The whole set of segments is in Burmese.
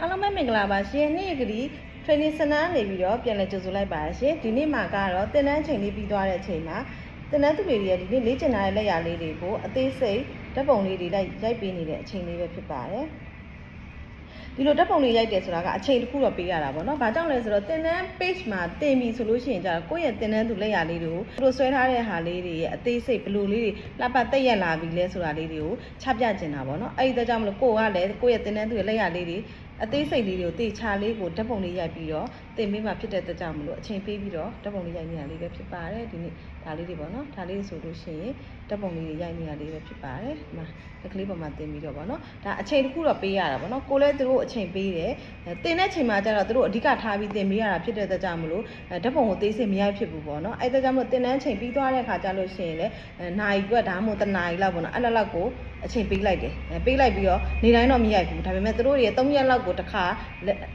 အားလုံးပဲမင်္ဂလာပါရှင်နေ့ကလေး training center နေပြီးတော့ပြန်လည်ကြိုဆိုလိုက်ပါရရှင်ဒီနေ့မှာကတော့တင်တန်းချိန်လေးပြီးသွားတဲ့အချိန်မှာတင်တန်းသူတွေရဲ့ဒီနေ့လေ့ကျင့်ထားတဲ့လက်ရာလေးတွေကိုအသေးစိတ်ဓာတ်ပုံလေးတွေလိုက်ရိုက်ပေးနေတဲ့အချိန်လေးပဲဖြစ်ပါတယ်ဒီလိုဓာတ်ပုံလေးရိုက်တယ်ဆိုတာကအချိန်တစ်ခုတော့ပေးရတာပေါ့နော်။ဘာကြောင့်လဲဆိုတော့တင်တန်း page မှာတင်ပြီဆိုလို့ရှိရင်ကျတော့ကိုယ့်ရဲ့တင်တန်းသူလက်ရာလေးတွေကိုသူတို့ဆွဲထားတဲ့ဟာလေးတွေရဲ့အသေးစိတ်ဘယ်လိုလေးတွေလှပတက်ရက်လာပြီလဲဆိုတာလေးတွေကိုချပြကျင်တာပေါ့နော်။အဲ့ဒီတော့ကြောင့်မလို့ကိုကလည်းကိုယ့်ရဲ့တင်တန်းသူရဲ့လက်ရာလေးတွေ အသေးစိတ်လေးတွေကိုတေချာလေးကိုဓာတ်ပုံလေးရိုက်ပြီးတော့တင်ပေးမှဖြစ်တဲ့အတွက်ကြောင့်မလို့အချိန်ပေးပြီးတော့ဓာတ်ပုံလေးရိုက်နေရလေးပဲဖြစ်ပါတယ်ဒီနေ့ဒါလေးတွေပေါ့နော်ဒါလေးဆိုလို့ရှိရင် ဓာတ်ပုံလေးတွေရိုက်နေရလေးပဲဖြစ်ပါတယ်ဒီမှာလက်ကလေးပေါ်မှာတင်ပြီးတော့ပေါ့နော်ဒါအချိန်တစ်ခုတော့ပေးရတာပေါ့နော်ကိုလည်းသူတို့အချိန်ပေးတယ်တင်တဲ့ချိန်မှာကျတော့သူတို့အဓိကထားပြီးတင်ပေးရတာဖြစ်တဲ့အတွက်ကြောင့်မလို့ဓာတ်ပုံကိုသေးစိတ်မရိုက်ဖြစ်ဘူးပေါ့နော်အဲ့ဒါကြောင့်မလို့တင်တဲ့ချိန်ပြီးသွားတဲ့ခါကျလို့ရှိရင်လည်းနိုင်ကွက်ဒါမှမဟုတ်တနာရီလောက်ပေါ့နော်အဲ့လောက်လောက်ကိုအချိန်ပေးလိုက်တယ်ပေးလိုက်ပြီးတော့နေတိုင်းတော့မရိုက်ဘူးဒါပေမဲ့သူတို့တွေ3ရက်လောက်ကိုတစ်ခါ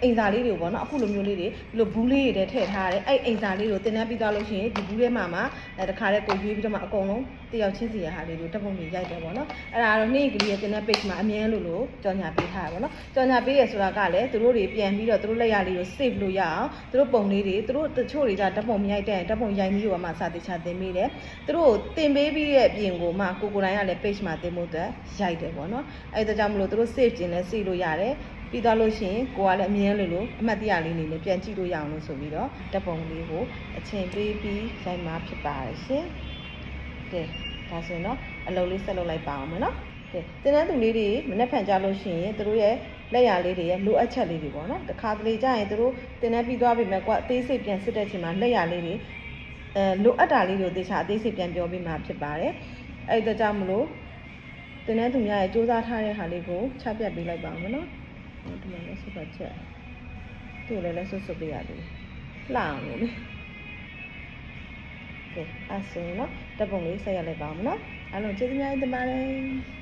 အိမ်စာလေးတွေပေါ့နော်အခုလိုမျိုးလေးတွေဒီလိုဘူးလေးတွေထည့်ထားတယ်အဲ့အိမ်စာလေးကိုတင်တန်းပြီးသွားလို့ရှိရင်ဒီဘူးထဲမှာမှတခါတည်းကိုရွေးပြီးတော့မှအကုန်လုံးတယောက်ချင်းစီရဟာလေးတွေတပ်ပုံတွေရိုက်တယ်ပေါ့နော်အဲ့ဒါကတော့နေ့ကလေးရဲ့တင်တန်း page မှာအမြဲလို့လို့ကြော်ညာပေးထားတယ်ပေါ့နော်ကြော်ညာပေးရဆိုတာကလည်းသူတို့တွေပြန်ပြီးတော့သူတို့လက်ရလေးကို save လို့ရအောင်သူတို့ပုံလေးတွေသူတို့တချို့တွေကတပ်ပုံမရိုက်တဲ့တပ်ပုံရိုက်ပြီးတော့မှစာတိချတင်ပေးတယ်သူတို့တင်ပေးပြီးတဲ့အပြင်ကိုမှကိုကိုတိုင်းကလည်း page မှာတင်ဖို့အတွက်ရိုက်တယ်ပေါ့နော်အဲ့ဒါကြောင့်မလို့သူတို့ save ကျင်လဲ save လို့ရတယ်ပြီးသွားလို့ရှိရင်ကိုကလည်းအမြဲလို့လို့အမှတ်တရလေးနေနဲ့ပြန်ကြည့်လို့ရအောင်လို့ဆိုပြီးတော့တပ်ပုံလေးကိုအချိန်ပေးပြီးရိုက်မှာဖြစ်ပါတယ်ရှင်ကဲ ဒါဆိုရင်တော့အလုပ်လေးဆက်လုပ်လိုက်ပါအောင်မယ်နော်ကဲတင်တဲ့သူလေးတွေမနေ့ဖန်ကြလို့ရှိရင်သူတို့ရဲ့လက်ရလေးတွေရဲ့လိုအပ်ချက်လေးတွေပေါ့နော်တခါတလေကြာရင်သူတို့တင်တဲ့ပြီးသွားပြီမဲ့ကွာအသေးစိတ်ပြန်စစ်တဲ့ချိန်မှာလက်ရလေးတွေအဲလိုအပ်တာလေးတွေကိုသေချာအသေးစိတ်ပြန်ပြောပြီးမှဖြစ်ပါတယ်အဲ့ဒါကြောင့်မလို့တင်တဲ့သူများရဲ့စူးစမ်းထားတဲ့ဟာလေးကိုချပြပေးလိုက်ပါအောင်နော်ဒီမှာလည်းစပတ်ချက်သူ့လည်းလည်းဆွတ်ဆွတ်ပေးရတယ်လှအောင်လို့လေကဲအဲ့ဆိုရင် တော့တပ်ပုံလေးဆက်ရလိုက်ပါအောင်နော်အားလုံးကျေးဇူးများတင်ပါတယ်